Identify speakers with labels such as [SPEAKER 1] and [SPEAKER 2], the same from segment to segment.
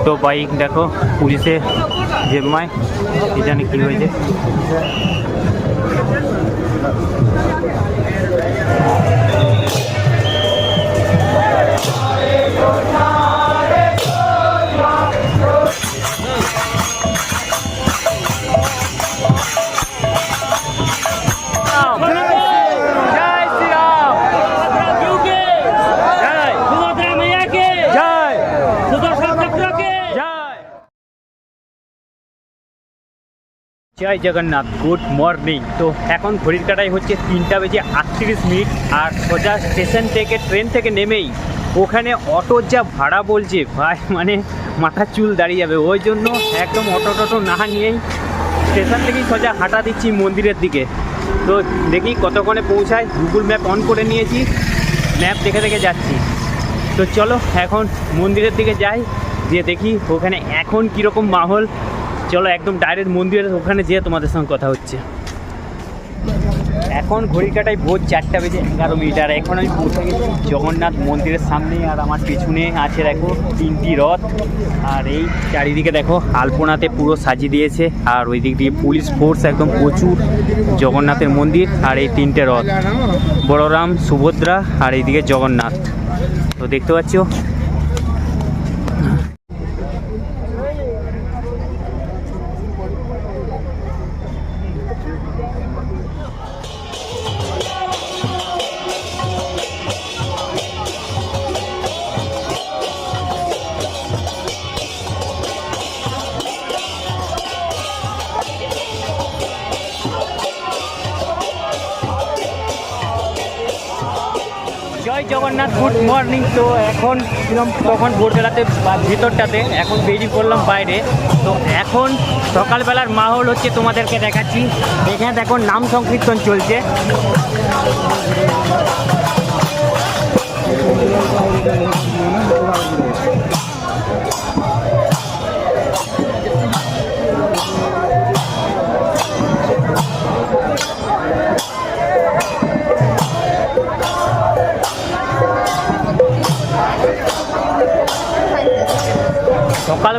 [SPEAKER 1] উল্টো বাইক দেখো পুলিশে জেম্মায় জানি কি হয়েছে। জয় জগন্নাথ গুড মর্নিং তো এখন ঘড়ির কাটাই হচ্ছে তিনটা বেজে আটত্রিশ মিনিট আর সোজা স্টেশন থেকে ট্রেন থেকে নেমেই ওখানে অটোর যা ভাড়া বলছে, ভাই মানে মাথার চুল দাঁড়িয়ে যাবে। ওই জন্য একদম অটো টটো না নিয়েই স্টেশন থেকেই সোজা হাঁটা দিচ্ছি মন্দিরের দিকে। তো দেখি কতক্ষণে পৌঁছায়। গুগল ম্যাপ অন করে নিয়েছি ম্যাপ দেখে দেখে যাচ্ছি। তো চলো এখন মন্দিরের দিকে যাই দিয়ে দেখি ওখানে এখন কীরকম মাহল। চলো একদম ডাইরেক্ট মন্দিরের ওখানে যেয়ে তোমাদের সঙ্গে কথা হচ্ছে। এখন ঘড়ি কাটাই ভোর চারটা বেজে এগারো মিনিট, আর এখন আমি পৌঁছে গেছি জগন্নাথ মন্দিরের সামনে, আর আমার পিছনে আছে দেখো তিনটি রথ, আর এই চারিদিকে দেখো আলপনাতে পুরো সাজিয়ে দিয়েছে, আর ওই দিক দিয়ে পুলিশ ফোর্স একদম প্রচুর জগন্নাথের মন্দির, আর এই তিনটে রথ। বড়রাম, সুভদ্রা, আর এইদিকে জগন্নাথ। তো দেখতে পাচ্ছ? জগন্নাথ গুড মর্নিং তো এখন তখন ভোরবেলাতে ভিতরটাতে এখন বেরিয়ে করলাম বাইরে। তো এখন সকালবেলার মাহল হচ্ছে তোমাদেরকে দেখাচ্ছি। এখানে দেখো, নাম সংকীর্তন চলছে।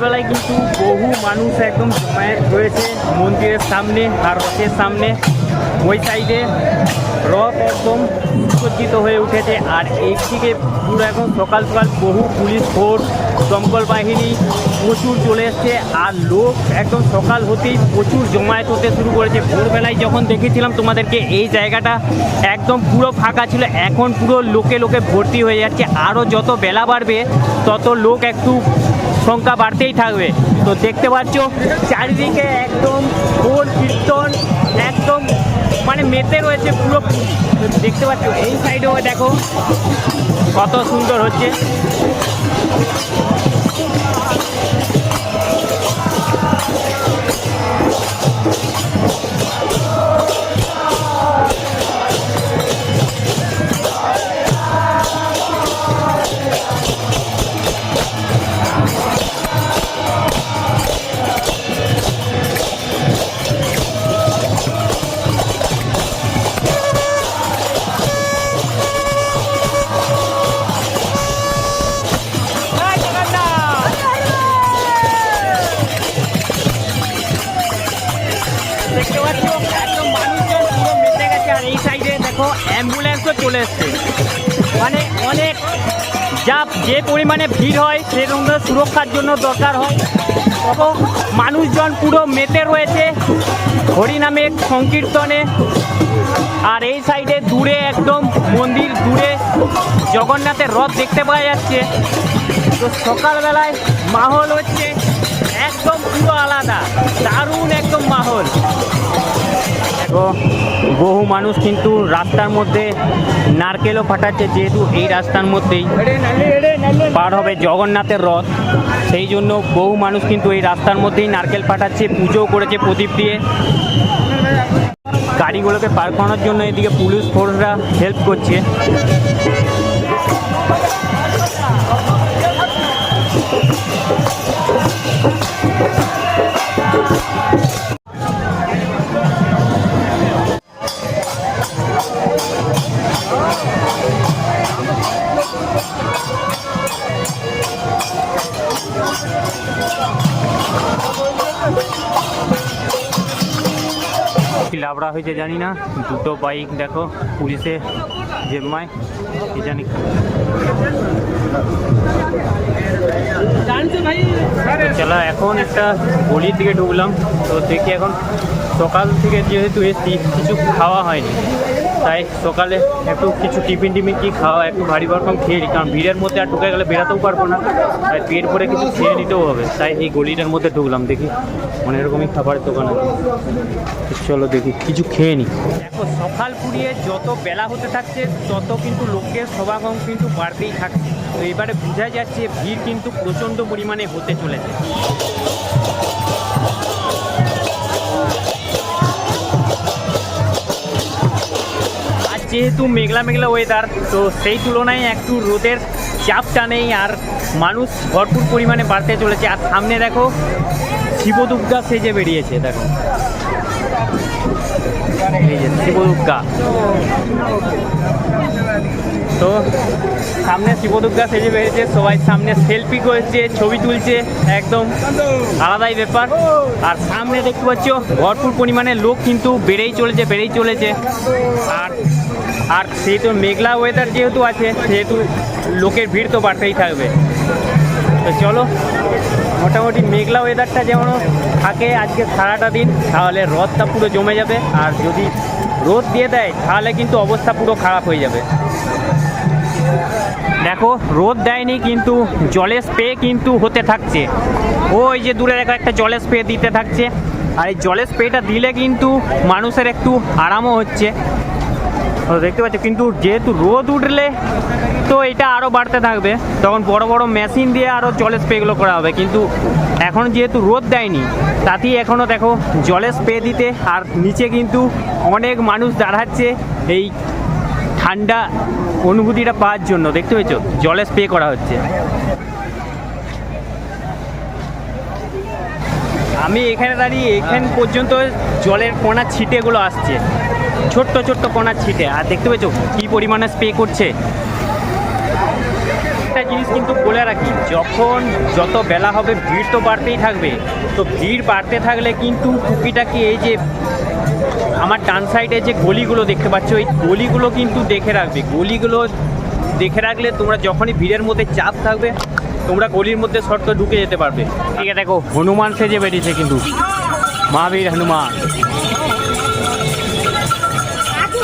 [SPEAKER 1] সকালবেলায় কিন্তু বহু মানুষ একদম জমায়েত হয়েছে মন্দিরের সামনে আর রথের সামনে। ওই সাইডে রথ একদম সজ্জিত হয়ে উঠেছে আর এই দিকে পুরো এখন সকাল সকাল বহু পুলিশ ফোর্স, দমকল বাহিনী প্রচুর চলে এসছে আর লোক একদম সকাল হতেই প্রচুর জমায়েত হতে শুরু করেছে। ভোরবেলায় যখন দেখেছিলাম তোমাদেরকে এই জায়গাটা একদম পুরো ফাঁকা ছিল, এখন পুরো লোকে লোকে ভর্তি হয়ে যাচ্ছে। আরও যত বেলা বাড়বে, তত লোক একটু সংখ্যা বাড়তেই থাকবে। তো দেখতে পাচ্ছ, চারিদিকে একদম খোল কীর্তন, একদম মানে মেতে রয়েছে পুরো দেখতে পাচ্ছ, এই সাইডেও দেখো, কত সুন্দর হচ্ছে। দেখতে একদম গেছে আর এই সাইডে দেখো চলে অনেক যা যে পরিমাণে ভিড় হয়, সেরকম সুরক্ষার জন্য দরকার হয়। এবং মানুষজন পুরো মেতে রয়েছে হরিনামে সংকীর্তনে। আর এই সাইডে দূরে একদম মন্দির দূরে জগন্নাথের রথ দেখতে পাওয়া যাচ্ছে। তো সকালবেলায় মাহল হচ্ছে একদম পুরো আলাদা, দারুণ একদম মাহল। বহু মানুষ কিন্তু রাস্তার মধ্যে নারকেলও ফাটাচ্ছে, যেহেতু এই রাস্তার মধ্যেই পার হবে জগন্নাথের রথ। সেই জন্য বহু মানুষ কিন্তু এই রাস্তার মধ্যেই নারকেল ফাটাচ্ছে, পুজোও করেছে প্রদীপ দিয়ে। গাড়িগুলোকে পার করানোর জন্য এদিকে পুলিশ ফোর্সরা হেল্প করছে। কি লাবড়া হয়েছে জানি না, দুটো বাইক দেখো, পুলিশে জেম্মায়, কি জানি। চলো, এখন একটা গলির দিকে ঢুকলাম, তো দেখি এখন সকাল থেকে যেহেতু এসছি, কিছু খাওয়া হয়নি। তাই সকালে একটু কিছু টিফিন টিফিন কি খাওয়া, একটু ভারী ভরকম খেয়ে নিই কারণ ভিড়ের মধ্যে আর ঢুকে গেলে বেরাতেও পারব না। তাই পেট ভরে কিছু খেয়ে নিতেও হবে। তাই এই গলিটার মধ্যে ঢুকলাম, দেখি। অনেক এরকমই খাবারের দোকান আছে। চলো দেখি, কিছু খেয়ে নিই দেখো, সকাল পুড়িয়ে যত বেলা হতে থাকছে, তত কিন্তু লোকের সমাগম কিন্তু বাড়তেই থাকছে। তো এবারে বোঝা যাচ্ছে, ভিড় কিন্তু প্রচণ্ড পরিমাণে হতে চলেছে। যেহেতু মেঘলা মেঘলা ওয়েদার তো সেই তুলনায় একটু রোদের চাপটা নেই আর মানুষ ভরপুর পরিমাণে বাড়তে চলেছে। আর সামনে দেখো, শিবদুর্গা সেজে বেরিয়েছে, দেখো। শিবদুর্গা। তো সামনে শিবদুর্গা সেজে বেরিয়েছে, সবাই সামনে সেলফি করছে, ছবি তুলছে, একদম আলাদাই ব্যাপার। আর সামনে দেখতে পাচ্ছ, ভরপুর পরিমাণে লোক কিন্তু বেড়েই চলেছে বেড়েই চলেছে। আর আর সেহেতু মেঘলা ওয়েদার যেহেতু আছে, সেহেতু লোকের ভিড় তো বাড়তেই থাকবে। তো চলো, মোটামুটি মেঘলা ওয়েদারটা যেমন থাকে আজকে সারাটা দিন, তাহলে রথটা পুরো জমে যাবে। আর যদি রোদ দিয়ে দেয়, তাহলে কিন্তু অবস্থা পুরো খারাপ হয়ে যাবে। দেখো, রোদ দেয়নি কিন্তু জলের স্প্রে কিন্তু হতে থাকছে। ওই যে দূরে দেখো, একটা জলের স্প্রে দিতে থাকছে। আর এই জলের স্প্রেটা দিলে কিন্তু মানুষের একটু আরামও হচ্ছে। তো দেখতে পাচ্ছ, কিন্তু যেহেতু রোদ উঠলে তো এটা আরও বাড়তে থাকবে। তখন বড় বড় মেশিন দিয়ে আরও জলের স্প্রেগুলো করা হবে। কিন্তু এখন যেহেতু রোদ দেয়নি, তাতেই এখনও দেখো জলের স্প্রে দিতে। আর নিচে কিন্তু অনেক মানুষ দাঁড়াচ্ছে এই ঠান্ডা অনুভূতিটা পাওয়ার জন্য। দেখতে পেয়েছ জলে স্প্রে করা হচ্ছে। আমি এখানে দাঁড়িয়ে এখান পর্যন্ত জলের কণা ছিটেগুলো আসছে। ছোট্ট ছোট্ট কণার ছিটে। আর দেখতে পেয়েছ কী পরিমাণে স্প্রে করছে? একটা জিনিস কিন্তু বলে রাখি যখন যত বেলা হবে ভিড় তো বাড়তেই থাকবে। তো ভিড় বাড়তে থাকলে কিন্তু টুপিটাকে এই যে আমার ডান সাইডে যে গলিগুলো দেখতে পাচ্ছ ওই গলিগুলো কিন্তু দেখে রাখবে। গলিগুলো দেখে রাখলে তোমরা যখনই ভিড়ের মধ্যে চাপ থাকবে তোমরা গলির মধ্যে শর্ত ঢুকে যেতে পারবে। ঠিক আছে দেখো। হনুমান সেজে বেরিয়েছে কিন্তু। মহাবীর হনুমান।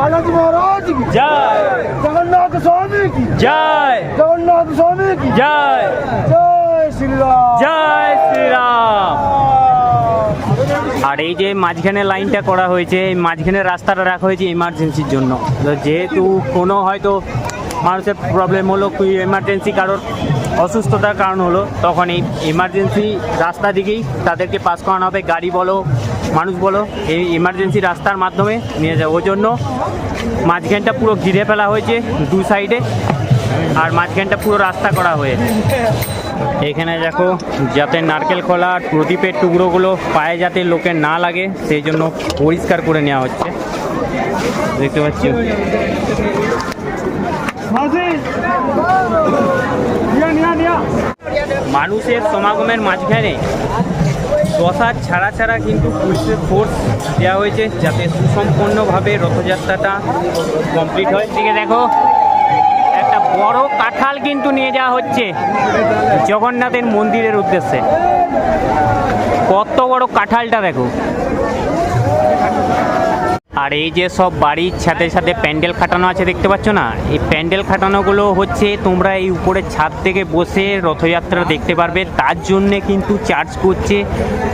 [SPEAKER 1] জয়
[SPEAKER 2] বালাজি মহারাজ কি?
[SPEAKER 1] জয়।
[SPEAKER 2] জগন্নাথ স্বামী কি?
[SPEAKER 1] জয়।
[SPEAKER 2] জগন্নাথ স্বামী কি?
[SPEAKER 1] জয়।
[SPEAKER 2] জয় শ্রীরাম।
[SPEAKER 1] জয় শ্রীরাম। আর এই যে মাঝখানে লাইনটা করা হয়েছে এই মাঝখানে রাস্তাটা রাখা হয়েছে ইমার্জেন্সির জন্য। যেহেতু কোনো হয়তো মানুষের প্রবলেম হলো কি এমার্জেন্সি কারোর অসুস্থতার কারণ হলো তখন এই এমার্জেন্সি রাস্তা দিকেই তাদেরকে পাস করানো হবে। গাড়ি বলো, মানুষ বলো, এই এমার্জেন্সি রাস্তার মাধ্যমে নিয়ে যাবে ওই জন্য মাঝখানটা পুরো ঘিরে ফেলা হয়েছে দু সাইডে আর মাঝখানটা পুরো রাস্তা করা হয়েছে। এখানে দেখো, যাতে নারকেল খোলা প্রদীপের টুকরোগুলো পায়ে যাতে লোকের না লাগে, সেই জন্য পরিষ্কার করে নেওয়া হচ্ছে। দেখতে পাচ্ছি? মানুষের সমাগমের মাঝখানে দশার ছাড়া ছাড়া কিন্তু পুলিশের ফোর্স দেওয়া হয়েছে যাতে সুসম্পন্নভাবে রথযাত্রাটা কমপ্লিট হয়। দিকে দেখো, একটা বড় কাঁঠাল কিন্তু নিয়ে যাওয়া হচ্ছে জগন্নাথের মন্দিরের উদ্দেশ্যে। কত বড় কাঁঠালটা দেখো। আর এই যে সব বাড়ির সাথে সাথে প্যান্ডেল খাটানো আছে দেখতে পাচ্ছ না? এই প্যান্ডেল খাটানোগুলো হচ্ছে তোমরা এই উপরে ছাদ থেকে বসে রথযাত্রা দেখতে পারবে। তার জন্যে কিন্তু চার্জ করছে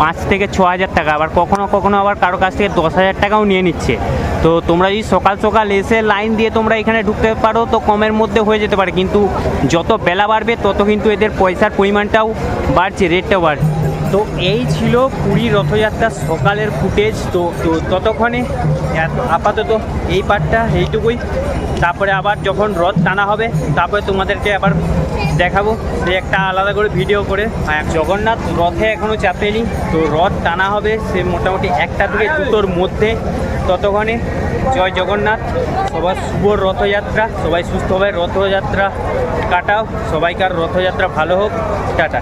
[SPEAKER 1] পাঁচ থেকে ছ হাজার টাকা। আবার কখনো কখনো আবার কারও কাছ থেকে দশ হাজার টাকাও নিয়ে নিচ্ছে। তো তোমরা যদি সকাল সকাল এসে লাইন দিয়ে তোমরা এখানে ঢুকতে পারো তো কমের মধ্যে হয়ে যেতে পারে। কিন্তু যত বেলা বাড়বে তত কিন্তু এদের পয়সার পরিমাণটাও বাড়ছে রেটটাও বাড়ছে। তো এই ছিল পুরী রথযাত্রার সকালের ফুটেজ। তো তো ততক্ষণে আপাতত এই পার্টটা এইটুকুই। তারপরে আবার যখন রথ টানা হবে, তারপরে তোমাদেরকে আবার দেখাবো সে একটা আলাদা করে ভিডিও করে। জগন্নাথ রথে এখনও চাপেনি। তো রথ টানা হবে সে মোটামুটি একটা থেকে দুটোর মধ্যে। ততক্ষণে জয় জগন্নাথ। সবার শুভ রথযাত্রা। সবাই সুস্থভাবে রথযাত্রা কাটাও। সবাইকার রথযাত্রা ভালো হোক। টাটা।